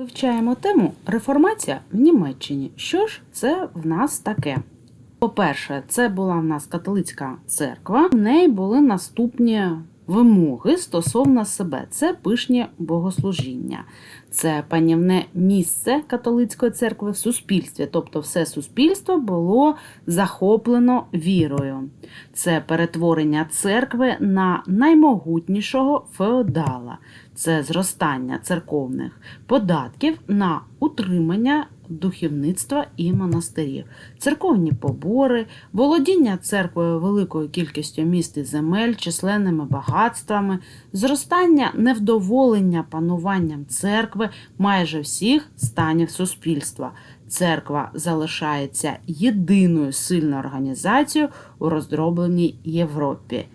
Вивчаємо тему реформація в Німеччині. Що ж це в нас таке? По-перше, це була в нас католицька церква. В неї були наступні вимоги стосовно себе: це пишні богослужіння, це панівне місце католицької церкви в суспільстві. Тобто, все суспільство було захоплено вірою. Це перетворення церкви на наймогутнішого феодала, це зростання церковних податків на утримання духовництва і монастирів, церковні побори, володіння церквою великою кількістю міст і земель, численними багатствами, зростання невдоволення пануванням церкви майже всіх станів суспільства. Церква залишається єдиною сильною організацією у роздробленій Європі.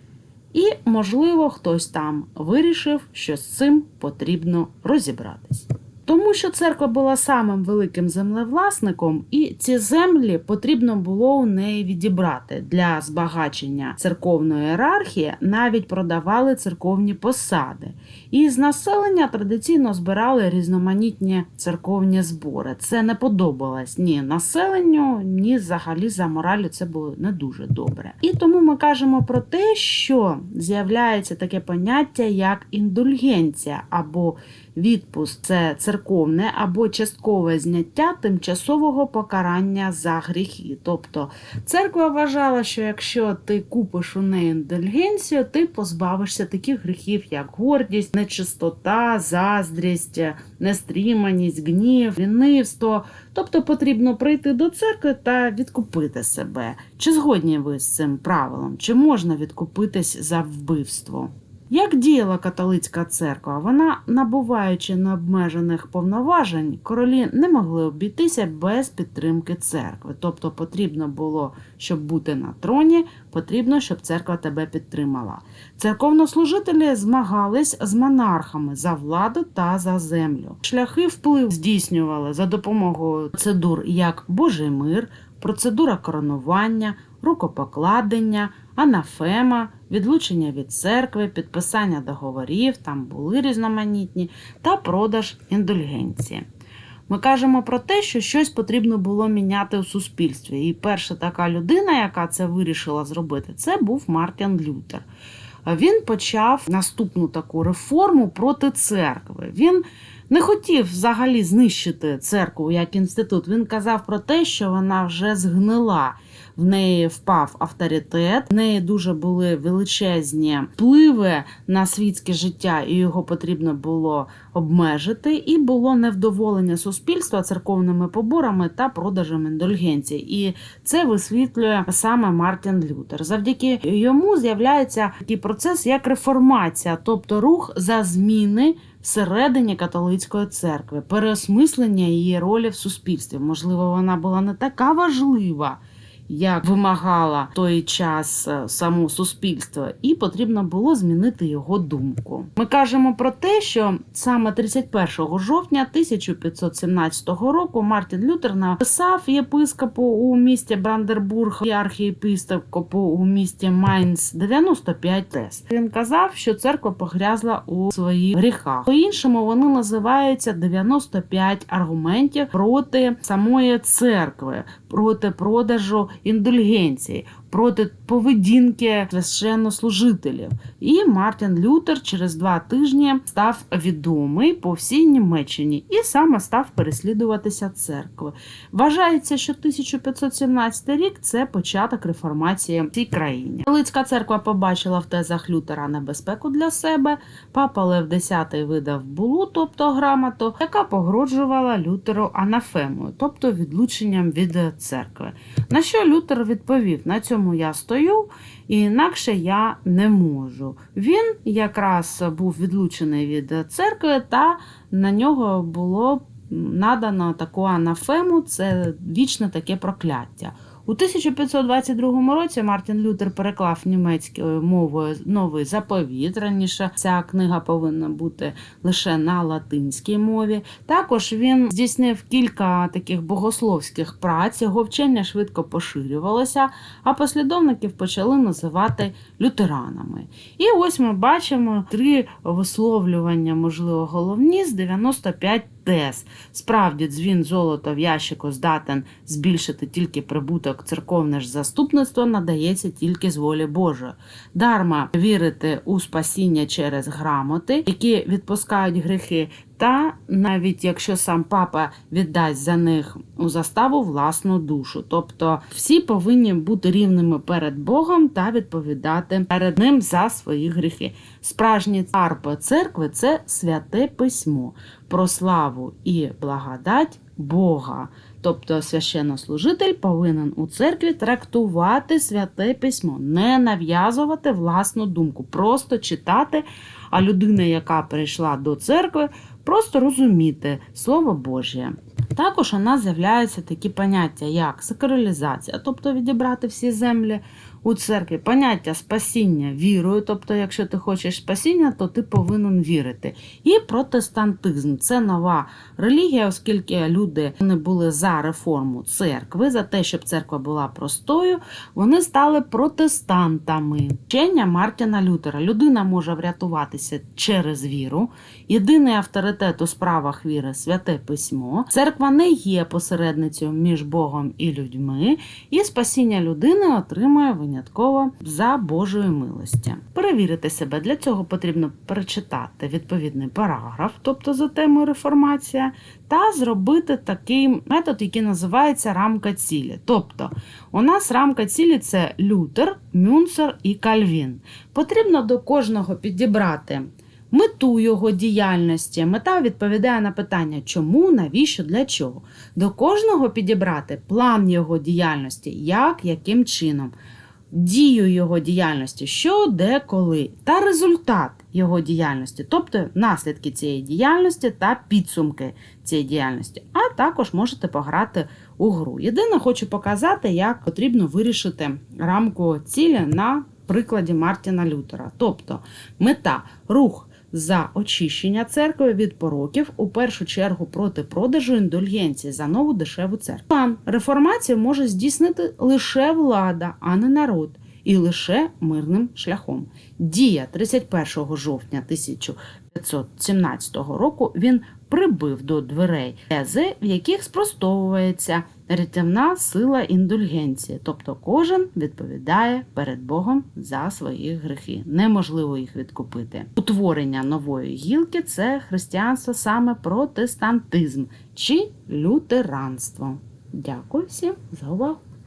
І, можливо, хтось там вирішив, що з цим потрібно розібратись. Тому що церква була самим великим землевласником, і ці землі потрібно було у неї відібрати для збагачення церковної ієрархії, навіть продавали церковні посади. І з населення традиційно збирали різноманітні церковні збори. Це не подобалось ні населенню, ні взагалі за моралю це було не дуже добре. І тому ми кажемо про те, що з'являється таке поняття як індульгенція або відпуск це церковне або часткове зняття тимчасового покарання за гріхи. Тобто церква вважала, що якщо ти купиш у неї індульгенцію, ти позбавишся таких гріхів, як гордість, нечистота, заздрість, нестріманість, гнів, лінивство. Тобто потрібно прийти до церкви та відкупити себе. Чи згодні ви з цим правилом? Чи можна відкупитись за вбивство? Як діяла католицька церква, вона, набуваючи необмежених повноважень, королі не могли обійтися без підтримки церкви. Тобто потрібно було, щоб бути на троні, потрібно, щоб церква тебе підтримала. Церковнослужителі змагались з монархами за владу та за землю. Шляхи вплив здійснювали за допомогою процедур як Божий мир, процедура коронування, рукопокладення, анафема, відлучення від церкви, підписання договорів, там були різноманітні, та продаж індульгенції. Ми кажемо про те, що щось потрібно було міняти у суспільстві. І перша така людина, яка це вирішила зробити, це був Мартін Лютер. Він почав наступну таку реформу проти церкви. Він не хотів взагалі знищити церкву як інститут. Він казав про те, що вона вже згнила. В неї впав авторитет, в неї дуже були величезні впливи на світське життя, і його потрібно було обмежити. І було невдоволення суспільства церковними поборами та продажем індульгенцій. І це висвітлює саме Мартін Лютер. Завдяки йому з'являється такий процес як реформація, тобто рух за зміни всередині католицької церкви, переосмислення її ролі в суспільстві. Можливо, вона була не така важлива. Як вимагала той час е, само суспільство, і потрібно було змінити його думку. Ми кажемо про те, що саме 31 жовтня 1517 року Мартін Лютер написав єпископу у місті Брандербург і архієпископу у місті Майнц 95 тест. Він казав, що церква погрязла у своїх гріхах. По іншому вони називаються 95 аргументів проти самої церкви, проти продажу індульгенції, проти поведінки священнослужителів. І Мартін Лютер через два тижні став відомий по всій Німеччині і саме став переслідуватися церкви. Вважається, що 1517 рік це початок реформації в цій країні. Католицька церква побачила в тезах Лютера небезпеку для себе. Папа Лев X видав булу, тобто грамоту, яка погрожувала Лютеру анафемою, тобто відлученням від церкви. На що Лютер відповів: на цьому я стою, і інакше я не можу. Він якраз був відлучений від церкви, та на нього було надано таку анафему, це вічне таке прокляття. У 1522 році Мартін Лютер переклав німецькою мовою новий заповіт. Раніше ця книга повинна бути лише на латинській мові. Також він здійснив кілька таких богословських праць. Його вчення швидко поширювалося, а послідовників почали називати лютеранами. І ось ми бачимо три висловлювання, можливо, головні з 95 тез. Справді, дзвін золота в ящику здатен збільшити тільки прибуток, церковне ж заступництво надається тільки з волі Божої. Дарма вірити у спасіння через грамоти, які відпускають гріхи, та навіть якщо сам папа віддасть за них у заставу власну душу. Тобто всі повинні бути рівними перед Богом та відповідати перед ним за свої гріхи. Справжній царпо церкви це святе письмо про славу і благодать Бога. Тобто священнослужитель повинен у церкві трактувати святе письмо, не нав'язувати власну думку, просто читати. А людина, яка прийшла до церкви, просто розуміти Слово Боже. Також у нас з'являються такі поняття, як сакралізація, тобто відібрати всі землі у церкві, поняття спасіння вірою, тобто, якщо ти хочеш спасіння, то ти повинен вірити. І протестантизм це нова релігія, оскільки люди не були за реформу церкви, за те, щоб церква була простою, вони стали протестантами. Вчення Мартіна Лютера. Людина може врятуватися через віру. Єдиний авторитет у справах віри святе письмо. Церква не є посередницею між Богом і людьми, і спасіння людини отримує винятково за Божої милості. Перевірити себе для цього потрібно перечитати відповідний параграф, тобто за темою реформація, та зробити такий метод, який називається рамка цілі. Тобто, у нас рамка цілі це Лютер, Мюнцер і Кальвін. Потрібно до кожного підібрати мету його діяльності. Мета відповідає на питання чому, навіщо, для чого. До кожного підібрати план його діяльності, як, яким чином, дію його діяльності, що, де, коли, та результат його діяльності, тобто наслідки цієї діяльності та підсумки цієї діяльності. А також можете пограти у гру. Єдине, хочу показати, як потрібно вирішити рамку цілі на прикладі Мартіна Лютера. Тобто мета рух за очищення церкви від пороків, у першу чергу проти продажу індульгенції за нову дешеву церкву. План реформації може здійснити лише влада, а не народ, і лише мирним шляхом. Дія 31 жовтня 1517 року він прибив до дверей тези, в яких спростовується рятівна сила індульгенції, тобто кожен відповідає перед Богом за свої гріхи. Неможливо їх відкупити. Утворення нової гілки це християнство саме протестантизм чи лютеранство. Дякую всім за увагу.